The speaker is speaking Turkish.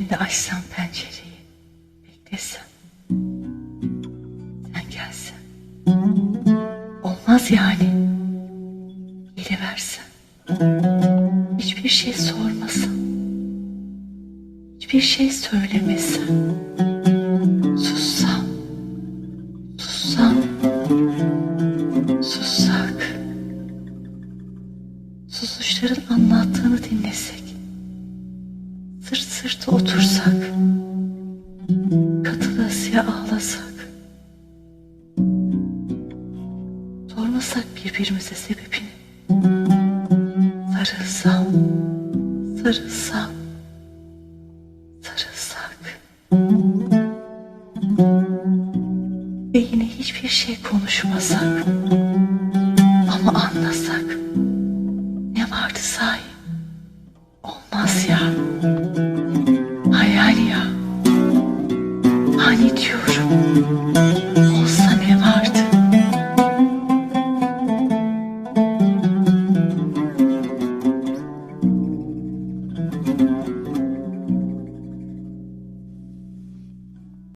açsam pencereyi, beklesem. Sen gelsen. Olmaz yani. Geliversen. Hiçbir şey sormasan. Hiçbir şey söylemesen. Sussam. Sussam. Sussak. Susuşların anlattığını dinlesek. Sırt sırta otursak. Katılasıya ağlasak. Sormasak birbirimize sebebini. Sarılsam, sarılsam, sarılsak. Ve yine hiçbir şey konuşmasak. Ama anlasak. Ne vardı sahi? Olmaz ya. Müzik